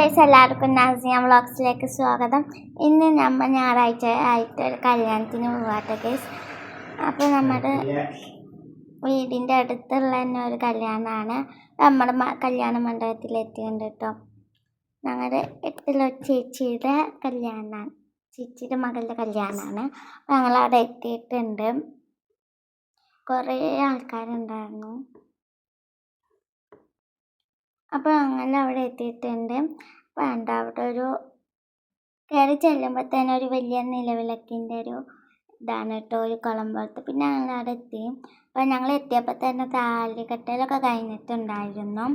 Guys എല്ലാവർക്കും നാസിയ വ്ളോഗ്സിലേക്ക് സ്വാഗതം. ഇന്ന് നമ്മൾ ഞായറാഴ്ച ആയിട്ട് ഒരു കല്യാണത്തിന് പോവാട്ടെ ഗൈസ് അപ്പോൾ നമ്മുടെ വീടിന്റെ അടുത്തുള്ള തന്നെ ഒരു കല്യാണമാണ്. നമ്മുടെ കല്യാണ മണ്ഡപത്തിൽ എത്തിയിട്ടുണ്ട് കേട്ടോ ഞങ്ങളുടെ ഒരു ചേച്ചിയുടെ കല്യാണമാണ്. ചേച്ചിയുടെ മകളുടെ കല്യാണമാണ്. ഞങ്ങളവിടെ എത്തിയിട്ടുണ്ട്. കുറേ ആൾക്കാരുണ്ടായിരുന്നു. അപ്പോൾ അങ്ങനെ അവിടെ എത്തിയിട്ടുണ്ട്. അപ്പോൾ ഉണ്ട് അവിടെ ഒരു കയറി ചെല്ലുമ്പോൾ തന്നെ ഒരു വലിയ നിലവിളക്കിന്റെ ഒരു ഇതാണ് കേട്ടോ ഒരു കുളം പോലത്തെ. പിന്നെ ഞങ്ങൾ അവിടെ എത്തി. അപ്പോൾ ഞങ്ങൾ എത്തിയപ്പോൾ തന്നെ താലികെട്ടലൊക്കെ കഴിഞ്ഞിട്ടുണ്ടായിരുന്നു.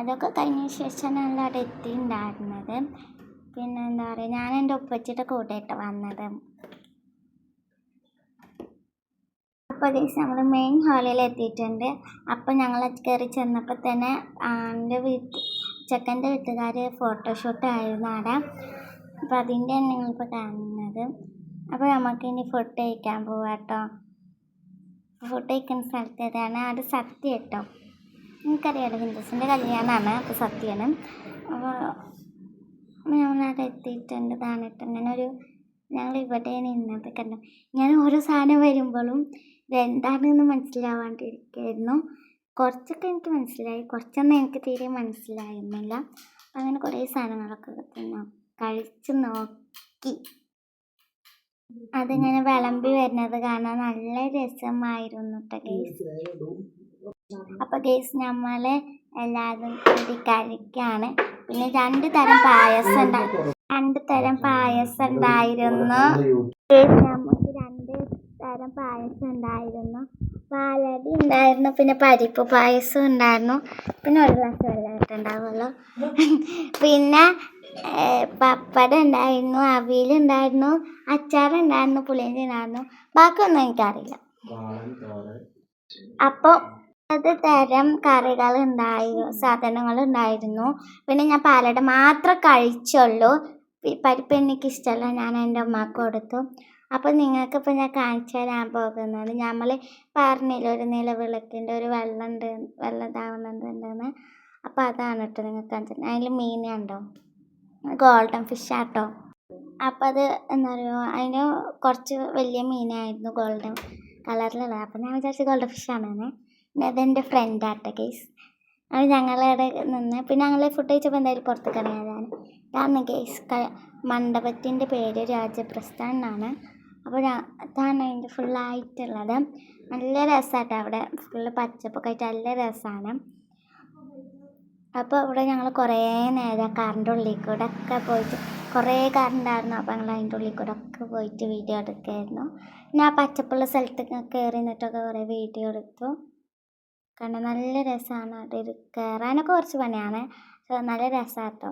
അതൊക്കെ കഴിഞ്ഞ ശേഷം ഞങ്ങൾ അവിടെ എത്തിയിട്ടുണ്ടായിരുന്നത്. പിന്നെ എന്താ പറയുക ഞാൻ എന്റെ ഉപ്പച്ചിയുടെ കൂടെയായിട്ട് വന്നത്. ദിവസം നമ്മൾ മെയിൻ ഹാളിൽ എത്തിയിട്ടുണ്ട്. അപ്പോൾ ഞങ്ങൾ കയറി ചെന്നപ്പോൾ തന്നെ എന്റെ വീട്ടിൽ ചെക്കന്റെ വീട്ടുകാർ ഫോട്ടോഷൂട്ട് ആയിരുന്നു അവിടെ അപ്പോൾ അതിന്റെ നിങ്ങളിപ്പോൾ കാണുന്നത്. അപ്പോൾ നമുക്ക് ഇനി ഫുഡ് കഴിക്കാൻ പോവാം കേട്ടോ ഫുഡ് കഴിക്കുന്ന സ്ഥലത്ത് ഏതാണ്? അത് സത്യ കേട്ടോ. എനിക്കറിയാലോ ഹിന്ദുസിന്റെ കല്യാണമാണ് അപ്പോൾ സത്യമാണ് അപ്പോൾ ഞങ്ങളവിടെ എത്തിയിട്ടുണ്ട്. കേട്ടോ. അങ്ങനെ ഒരു ഞങ്ങൾ ഇവിടെ നിന്നത് കണ്ടു? ഞാൻ ഓരോ സാധനം വരുമ്പോഴും ഇതെന്താണെന്ന് മനസ്സിലാവാണ്ടിരിക്കുകയായിരുന്നു കുറച്ചൊക്കെ എനിക്ക് മനസ്സിലായി. കുറച്ചൊന്നും എനിക്ക് തീരെ മനസ്സിലായിരുന്നില്ല. അങ്ങനെ കുറേ സാധനങ്ങളൊക്കെ തന്നെ കഴിച്ച് നോക്കി. അതിങ്ങനെ വിളമ്പി വരുന്നത് കാണാൻ നല്ല രസമായിരുന്നു കേട്ടോ ഗേസ് അപ്പോൾ ഗേസ് നമ്മളെ എല്ലാവരും കൂടി കഴിക്കാണ്. പിന്നെ രണ്ട് തരം പായസം രണ്ട് തരം പായസം ഉണ്ടായിരുന്നു. തരം പായസം ഉണ്ടായിരുന്നു. പാലടി ഉണ്ടായിരുന്നു പിന്നെ പരിപ്പ് പായസം ഉണ്ടായിരുന്നു. പിന്നെ ഒരു ഗ്ലാസ് വെള്ളമായിട്ട് ഉണ്ടാവുമല്ലോ പിന്നെ പപ്പടം ഉണ്ടായിരുന്നു അവിയലുണ്ടായിരുന്നു അച്ചാറുണ്ടായിരുന്നു പുളിയിഞ്ചി ഉണ്ടായിരുന്നു. ബാക്കിയൊന്നും എനിക്കറിയില്ല. അപ്പോൾ അത് തരം കറികൾ ഉണ്ടായിരുന്നു സാധനങ്ങൾ ഉണ്ടായിരുന്നു. പിന്നെ ഞാൻ പാലട മാത്രം കഴിച്ചുള്ളൂ. പരിപ്പ് എനിക്കിഷ്ടമല്ല ഞാൻ എന്റെ ഉമ്മക്ക് കൊടുത്തു. അപ്പോൾ നിങ്ങൾക്കിപ്പോൾ ഞാൻ കാണിച്ചു തരാൻ പോകുന്നത് നമ്മൾ പറഞ്ഞില്ല ഒരു നിലവിളക്കിന്റെ ഒരു വെള്ളം ഉണ്ട് വെള്ളം ഇതാവുന്നുണ്ടെന്ന് അപ്പോൾ അതാണ് കേട്ടോ നിങ്ങൾക്ക് കാണിച്ചത്. അതിൽ മീനുണ്ടോ ഗോൾഡൻ ഫിഷ് ആട്ടോ. അപ്പോൾ അത് എന്താ പറയുക അതിന് കുറച്ച് വലിയ മീനായിരുന്നു ഗോൾഡൻ കളറിലുള്ളത്. അപ്പോൾ ഞാൻ വിചാരിച്ചു ഗോൾഡൻ ഫിഷ് ആണെന്ന്. പിന്നെ അതെന്റെ ഫ്രണ്ട് ആട്ടോ കേസ് അത് ഞങ്ങളവിടെ നിന്ന് പിന്നെ ഞങ്ങളെ ഫുഡ് കഴിച്ചപ്പോൾ എന്തായാലും പുറത്തേക്ക് ഇറങ്ങിയതാണ്. കാരണം കേസ് മണ്ഡപത്തിന്റെ പേര് രാജപ്രസ്ഥാൻ എന്നാണ് അപ്പോൾ അതാണ് അതിന്റെ ഫുള്ളായിട്ടുള്ളത് നല്ല രസമാട്ടോ അവിടെ ഫുള്ള് പച്ചപ്പൊക്കെ ആയിട്ട് നല്ല രസമാണ് അപ്പോൾ അവിടെ ഞങ്ങൾ കുറേ നേരം കാറിന്റെ ഉള്ളിൽ കൂടെ ഒക്കെ പോയിട്ട് കുറേ കാറുണ്ടായിരുന്നു. അപ്പോൾ ഞങ്ങൾ അതിന്റെ ഉള്ളിൽ കൂടെ ഒക്കെ പോയിട്ട് വീഡിയോ എടുക്കുമായിരുന്നു പിന്നെ ആ പച്ചപ്പുള്ള സ്ഥലത്തൊക്കെ കയറി നിന്നിട്ടൊക്കെ കുറേ വീഡിയോ എടുത്തു. കാരണം നല്ല രസമാണ് അത് കയറാനൊക്കെ കുറച്ച് പണിയാണ്. നല്ല രസമാട്ടോ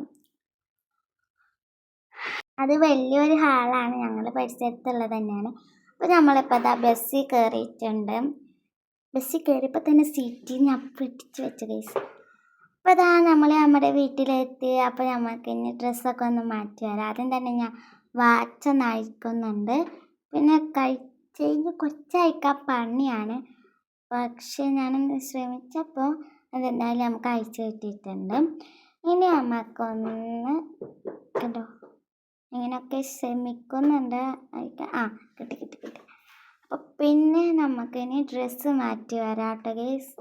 അത് വലിയൊരു ഹാളാണ്. ഞങ്ങളുടെ പരിസരത്തുള്ളത് തന്നെയാണ്. അപ്പോൾ നമ്മളിപ്പോൾ അതാ ബസ്സിൽ കയറിയിട്ടുണ്ട് ബസ്സിൽ കയറിയപ്പോൾ തന്നെ സീറ്റിൽ ഞാൻ പിടിച്ച് വെച്ച കേസ് അപ്പോൾ അതാ നമ്മൾ നമ്മുടെ വീട്ടിലെത്തി. അപ്പോൾ നമുക്ക് ഇനി ഡ്രസ്സൊക്കെ ഒന്ന് മാറ്റി വരാം. ആദ്യം തന്നെ ഞാൻ വാച്ച് ഒന്ന് അഴിക്കുന്നുണ്ട്. പിന്നെ കഴിച്ച് കഴിഞ്ഞ് കുറച്ചയക്കാൻ പണിയാണ്. പക്ഷേ ഞാനൊന്ന് ശ്രമിച്ചപ്പോൾ അതെന്തായാലും നമുക്ക് അയച്ചു കിട്ടിയിട്ടുണ്ട്. ഇനി നമുക്കൊന്ന് കണ്ടോ? ഇങ്ങനെയൊക്കെ ശ്രമിക്കുന്നുണ്ട്. ആ കിട്ടി കിട്ടി കിട്ടി. അപ്പോൾ പിന്നെ നമുക്കിനി ഡ്രസ്സ് മാറ്റി വരാം കേട്ടോ ഗേസ്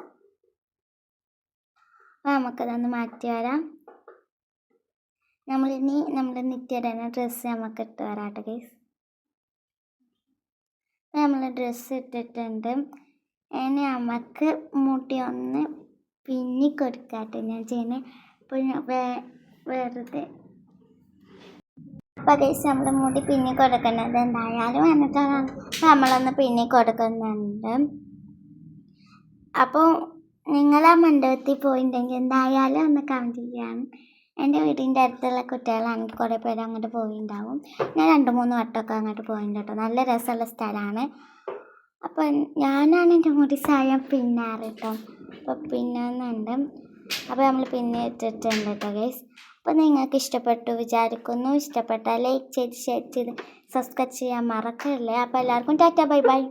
അപ്പോൾ നമുക്കതൊന്ന് മാറ്റി വരാം. നമ്മളിനി നമ്മൾ നിത്യടന ഡ്രസ്സ് നമുക്ക് ഇട്ട് വരാം കേട്ടോ ഗേസ് നമ്മൾ ഡ്രസ്സ് ഇട്ടിട്ടുണ്ട്. ഇനി നമുക്ക് മുടി ഒന്ന് പിന്നി കൊടുക്കാട്ടെ. ഞാൻ ചെയ്യുന്നത് അപ്പോൾ വേ- വെറുതെ. അപ്പോൾ ഗൈസ് നമ്മൾ മുടി പിന്നി കൊടുക്കുന്നത് എന്തായാലും എന്നിട്ടാണ് നമ്മളൊന്ന് പിന്നി കൊടുക്കുന്നുണ്ട്. അപ്പോൾ നിങ്ങൾ ആ മണ്ഡപത്തിൽ പോയിട്ടുണ്ടെങ്കിൽ എന്തായാലും ഒന്ന് കമന്റ് ചെയ്യാം എന്റെ വീടിന്റെ അടുത്തുള്ള കുട്ടികളാണെങ്കിൽ കുറേ പേര് അങ്ങോട്ട് പോയിട്ടുണ്ടാവും ഞാൻ രണ്ട് മൂന്ന് വട്ടമൊക്കെ അങ്ങോട്ട് പോയിട്ടുണ്ട് കേട്ടോ. നല്ല രസമുള്ള സ്ഥലമാണ്. അപ്പോൾ ഞാനാണ് എന്റെ മുടി സായം പിന്നാറ് കേട്ടോ അപ്പോൾ പിന്നുന്നുണ്ട് അപ്പോൾ നമ്മൾ പിന്നെ ഇട്ടിട്ടുണ്ട് കേട്ടോ ഗൈസ് അപ്പോൾ നിങ്ങൾക്ക് ഇഷ്ടപ്പെട്ടു വിചാരിക്കുന്നു. ഇഷ്ടപ്പെട്ടാൽ ലൈക്ക് ചെയ്ത് ഷെയർ ചെയ്ത് സബ്സ്ക്രൈബ് ചെയ്യാൻ മറക്കല്ലേ? അപ്പോൾ എല്ലാവർക്കും ടാറ്റ ബൈ ബൈ.